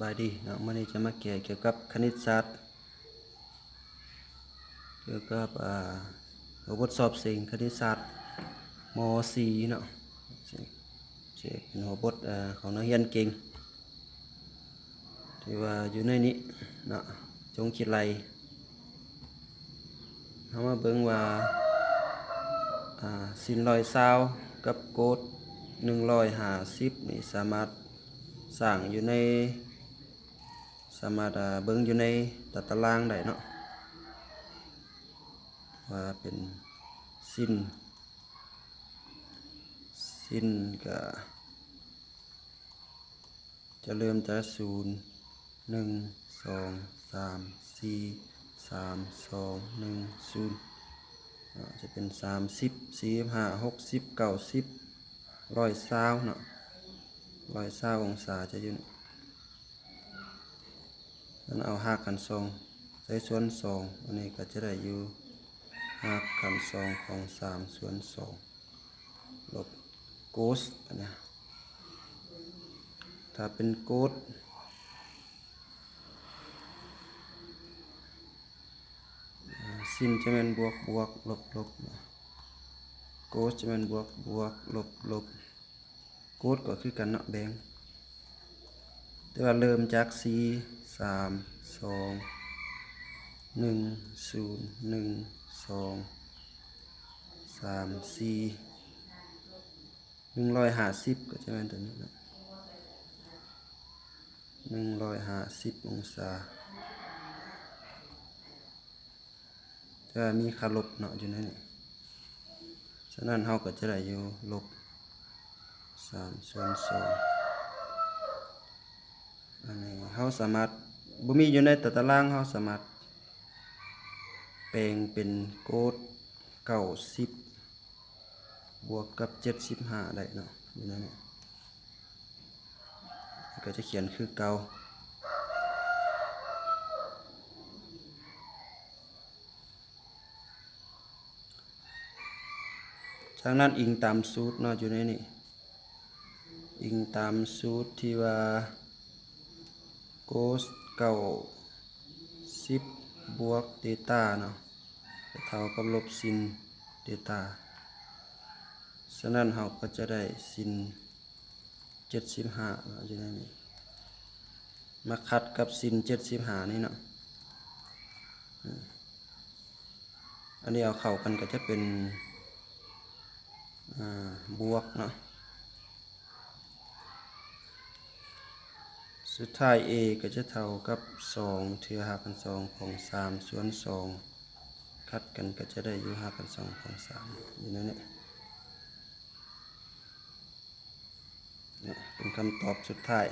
บายดีเนาะมื่อนี้จะมาแก่เกี่ยวกับคณิตศาสตร์เกี่ยวกับอ่าหัวบทสอบสิ่งคณิตศาสตร์ม .4 เนาะเป็นหัวบทอ่าของนักเรียนเก่งที่ว่าอยู่ในนี้เนาะจงคิดไรเรามาเบิ่งว่าอ่าสินลอยซาวกับโกดหนึ่งร้อยหาสิบนี่สามารถสร้างอยู่ใน สามารถเบิ่งอยู่ในตัดตารางได้เนาะว่าเป็นสิ้น สิ้นก็จะเริ่มจากศูนย์หนึ่งสองสามสี่สามสองหนึ่งศูนย์จะเป็นสามสิบสี่ห้าหกสิบเก้าสิบร้อยเศร้าเนาะร้อยเศร้าองศาจะอยู่ มันเอาหักกันสองใช้ส่วนสองอันนี้ก็จะได้อยู่หักกันสองของสามส่วนสองลบโกสอันเนี้ยถ้าเป็นโกสสิ้นจะเป็นบวกบวกลบลบโกสจะเป็นบวกบวกลบลบโกดก็คือกันเนาะแบง แต่ว่าเริ่มจากสีสามสองหนึ่งศูนย์หนึ่งสองสามสี่หนึ่งร้อยห้าสิบก็จะเป็นตัวนี้นะหนึ่งร้อยห้าสิบองศาจะมีคาลบเนาะอยู่ในนี้ฉะนั้นเราก็จะได้อยู่ลบสามส่วนสอง อันนี้เขาสามารถบ่มีอยู่ในตารางเขาสามารถ แปลงเป็นโกดเก้าสิบบวกกับเจ็ดสิบห้าได้เนาะอยู่นั่นเนี่ยก็จะเขียนคือเก่าจากนั้นอิงตามสูตรเนาะอยู่ในนี้อิงตามสูตรที่ว่า โกสเก้าสิบบวกเดต้าเนาะเท่ากับลบซินเดต้าฉะนั้นเราก็จะได้ซินเจ็ดสิบห้าอยู่ในนี้มาคัดกับซินเจ็ดสิบห้านี่เนาะอันนี้เอาเข้ากันก็จะเป็นบวกเนาะ สุดท้าย a ก็จะเท่ากับ 2 เทือหากัน2ของ3ส่วน 2 คัดกันก็จะได้อยู่หากัน2ของ3อยู่นั่นแหละเป็นคำตอบสุดท้าย